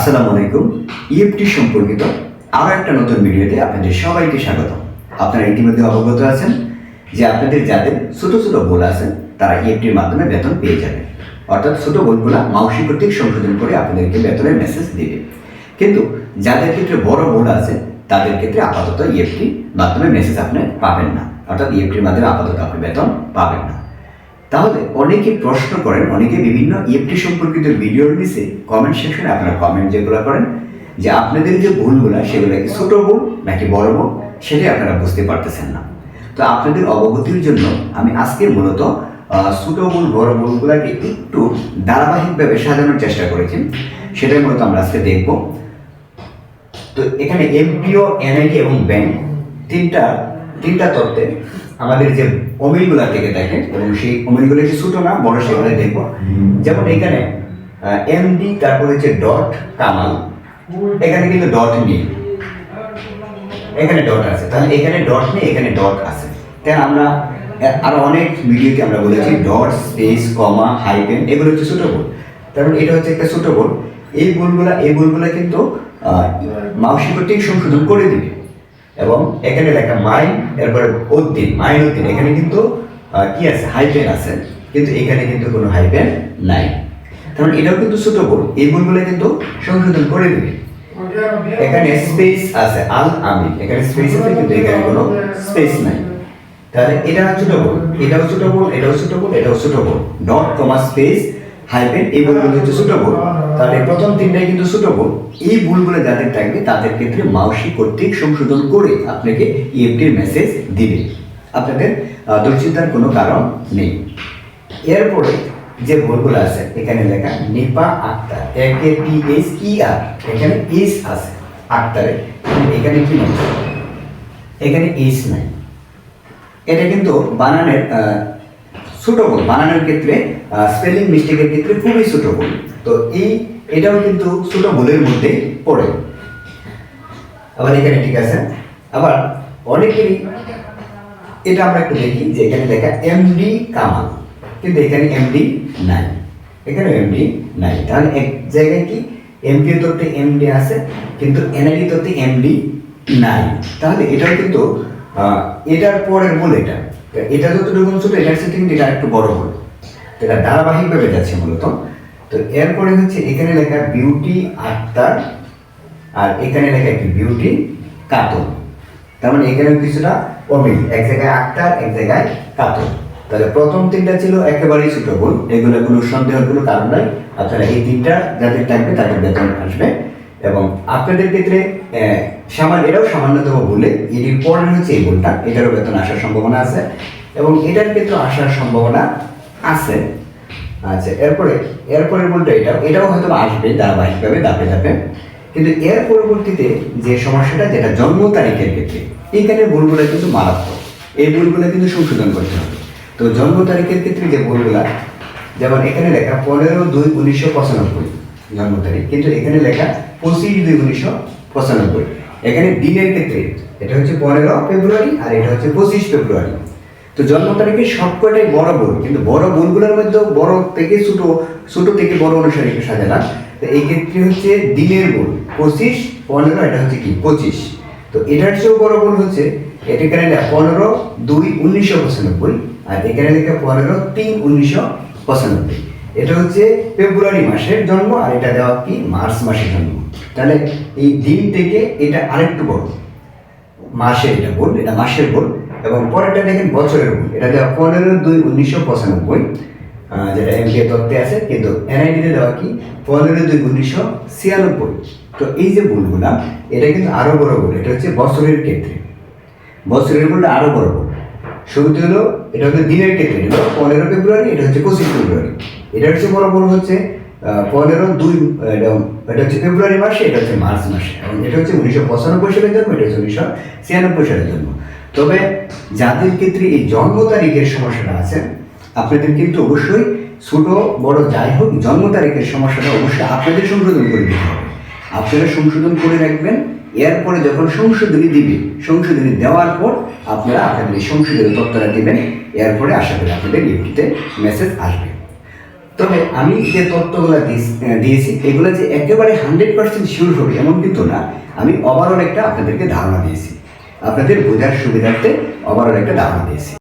আসসালামু আলাইকুম। ইএফটি সম্পর্কিত আরও একটা নতুন ভিডিওতে আপনাদের সবাইকে স্বাগত আপনারা ইতিমধ্যে অবগত আছেন যে আপনাদের যাদের ছোট ছোট ভুল আছে, তারা ইএফটির মাধ্যমে বেতন পেয়ে যাবে। অর্থাৎ ছোট ভুলগুলো মাউসি কর্তৃক সংশোধন করে আপনাদেরকে বেতনের মেসেজ দিবে। কিন্তু যাদের ক্ষেত্রে বড় ভুল আছে, তাদের ক্ষেত্রে আপাতত ইএফটি মাধ্যমে মেসেজ আপনি পাবেন না। অর্থাৎ ইএফটির মাধ্যমে আপাতত আপনি বেতন পাবেন না। তাহলে অনেকে প্রশ্ন করেন, অনেকে বিভিন্ন ইএফটি সম্পর্কিত ভিডিওর নিচে কমেন্ট সেকশনে আপনারা কমেন্ট যেগুলো করেন, যে আপনাদের যে ভুলগুলো সেগুলো কি ছোট ভুল নাকি বড় ভুল সেটাই আপনারা বুঝতে পারতেছেন না। তো আপনাদের অবগতির জন্য আমি আজকে মূলত ছোট ভুল, বড় ভুলগুলোকে একটু ধারাবাহিকভাবে সাজানোর চেষ্টা করেছি। সেটাই মূলত আমরা আজকে দেখব। তো এখানে এমপিও এনআইডি এবং ব্যাংক তিনটা তিনটা তত্ত্বে আমাদের যে অমিলগুলা থেকে থাকে এবং সেই অমিলগুলো যে ছোট না বড় সেগুলো দেখব। যেমন এখানে এমডি তারপর হচ্ছে ডট কামাল। এখানে কিন্তু ডট নেই। এখানে ডট আছে। তাহলে এখানে ডট নেই এখানে ডট আছে। তাই আমরা আরও অনেক ভিডিওতে আমরা বলেছি ডট স্পেস কমা হাইপেন এগুলো হচ্ছে ছোট বোর্ড। তারপর এটা হচ্ছে একটা ছোট বোর্ড। এই বোর্ডগুলা এই বোর্ডগুলা কিন্তু মাউসি কর্তৃক সংশোধন করে দিবে। এবং এখানে লেখা মাইন, এরপরে উদ্দিন, মাইন উদ্দিন। এখানে কিন্তু কি আছে? হাইপেন আছে। কিন্তু এখানে কিন্তু কোনো হাইপেন নাই। কারণ এটাও কিন্তু ছোট বোর্ড এই বোর্ডগুলো কিন্তু সংশোধন করে দিবে। এখানে স্পেস আছে, আল আমি এখানে স্পেস আছে, কিন্তু এখানে কোনো স্পেস নাই। তাহলে এটা ছোট বোর্ড এটাও ছোট বোর্ড এটাও ছোট বোর্ড এটাও ছোট board dot comma space hyphen এই ভুলগুলো হচ্ছে ছোট ভুল। তাহলে প্রথম তিনটাই কিন্তু ছোট ভুল। এই ভুলগুলো যাদের থাকবে, তাদের ক্ষেত্রে মাউসি কর্তৃক সংশোধন করে আপনাকে ইএফটির মেসেজ দিবে। আপনাদের দুশ্চিন্তার কোনো কারণ নেই। এরপরে যে ভুলগুলো আছে, এখানে লেখা নিপা আক্তার, একে টি এস ই আর এখানে ইস আছে, আক্তারে। এখানে কি নেই? এখানে ইস নাই। এটা কিন্তু বানানের ছোট ভুল। বানানোর ক্ষেত্রে স্পেলিং মিস্টেকের ক্ষেত্রে খুবই ছোট ভুল। তো এই, এটাও কিন্তু ছোট ভুলের মধ্যে পড়ে। আবার এখানে ঠিক আছে। আবার অনেকেরই এটা আমরা একটু দেখি যে এখানে লেখা এমডি কামাল কিন্তু এখানে এমডি নাই। এখানে এমডি নাই। তাহলে এক জায়গায় কি? এমপি তত্ত্বে এমডি আছে, কিন্তু এনআইডি তত্ত্বে এমডি নাই। তাহলে এটাও কিন্তু এটার পরের বল এটা। এটা যতটুকু ছোট, এটার সাথে কিন্তু এটা একটু বড় তো এটা ধারাবাহিকভাবে যাচ্ছে মূলত। তো এরপরে হচ্ছে এখানে লেখা বিউটি আক্তার আর এখানে লেখা কি বিউটি কাতল তার মানে এখানে কিছুটা অমিল। এক জায়গায় আক্তার এক জায়গায় কাতল তাহলে প্রথম তিনটা ছিল একেবারেই ছোট ভুল। এগুলো কোনো সন্দেহের কোনো কারণ নাই। আপনারা এই তিনটা যাদের থাকবে তাদের বেতন আসবে। এবং আপনাদের ক্ষেত্রে সামান্য, এটাও সামান্যতম বলে এটির পরে হচ্ছে এই ভুলটা। এটারও বেতন আসার সম্ভাবনা আছে। এবং এটার ক্ষেত্রে আসার সম্ভাবনা আছে। আচ্ছা এরপরে, এরপরের বলতে এটা এটাও হয়তো আসবে ধারাবাহিকভাবে, ধাপে ধাপে। কিন্তু এর পরবর্তীতে যে সমস্যাটা, যেটা জন্ম তারিখের ক্ষেত্রে এইখানে ভুলগুলো কিন্তু মারাত্মক। এই ভুলগুলো কিন্তু সংশোধন করতে হবে। তো জন্ম তারিখের ক্ষেত্রে যে ভুলগুলা, যেমন এখানে লেখা পনেরো দুই উনিশশো পঁচানব্বই, জন্ম তারিখ। কিন্তু এখানে লেখা পঁচিশ দুই উনিশশো পঁচানব্বই। এখানে দিনের ক্ষেত্রে, এটা হচ্ছে পনেরো ফেব্রুয়ারি আর এটা হচ্ছে পঁচিশ ফেব্রুয়ারি। তো জন্ম তারিখে সবকটাই বড় ভুল কিন্তু বড় ভুলগুলোর মধ্যে বড় থেকে ছোট ছোট থেকে বড় অনুসারে একটু সাজালাম। তো এই ক্ষেত্রে হচ্ছে দিনের ভুল পঁচিশ, পনেরো, এটা হচ্ছে কি? পঁচিশ। তো এটার চেয়েও বড় ভুল হচ্ছে, এটা এখানে পনেরো, দুই, উনিশশো পঁচানব্বই, আর এখানে লেখা পনেরো, তিন, উনিশশো পঁচানব্বই। এটা হচ্ছে ফেব্রুয়ারি মাসের জন্ম, আর এটা দেওয়া কি? মার্চ মাসের জন্ম। তাহলে এই দিন থেকে এটা আরেকটু বড়। মাসের এটা ভুল এটা মাসের ভুল এবং পরেরটা দেখেন বছরের এটা দেওয়া পনেরো দুই উনিশশো পঁচানব্বই যেটা এমপিএ তত্ত্বে আছে। কিন্তু এনআইডিতে দেওয়া কি? পনেরো দুই উনিশশো ছিয়ানব্বই। তো এই যে ভুলগুলা, এটা কিন্তু আরও বড় ভুল। এটা হচ্ছে বছরের ক্ষেত্রে। বছরের ভুলটা আরও বড় ভুল। শুরুতে হলো, এটা হচ্ছে দিনের ক্ষেত্রে। পনেরো ফেব্রুয়ারি, এটা হচ্ছে পঁচিশ ফেব্রুয়ারি। এটা হচ্ছে বড় ভুল হচ্ছে পনেরো দুই এটা হচ্ছে ফেব্রুয়ারি মাসে, এটা হচ্ছে মার্চ মাসে। এবং এটা হচ্ছে উনিশশো পঁচানব্বই সালের জন্ম, এটা হচ্ছে উনিশশো ছিয়ানব্বই সালের জন্ম। তবে যাদের ক্ষেত্রে এই জন্ম তারিখের সমস্যাটা আছে, আপনাদের কিন্তু অবশ্যই ছোট, বড় যাই হোক, জন্ম তারিখের সমস্যাটা অবশ্যই আপনাদের সংশোধন করে দিতে হবে। আপনারা সংশোধন করে রাখবেন, এরপরে যখন সংশোধনী দিবে, সংশোধনী দেওয়ার পর আপনারা আপনাদের এই সংশোধনী তথ্যটা দিবেন, এরপরে আশা করি আপনাদের ইউটিতে মেসেজ আসবে। তবে আমি যে তথ্যগুলো দিয়েছি, এগুলো যে একেবারে হান্ড্রেড পার্সেন্ট শিওর হবে, এমন কিন্তু না। আমি ওভারঅল একটা আপনাদেরকে ধারণা দিয়েছি। আপনাদের বোঝার সুবিধার্থে আবার একটা দাম দিয়েছি।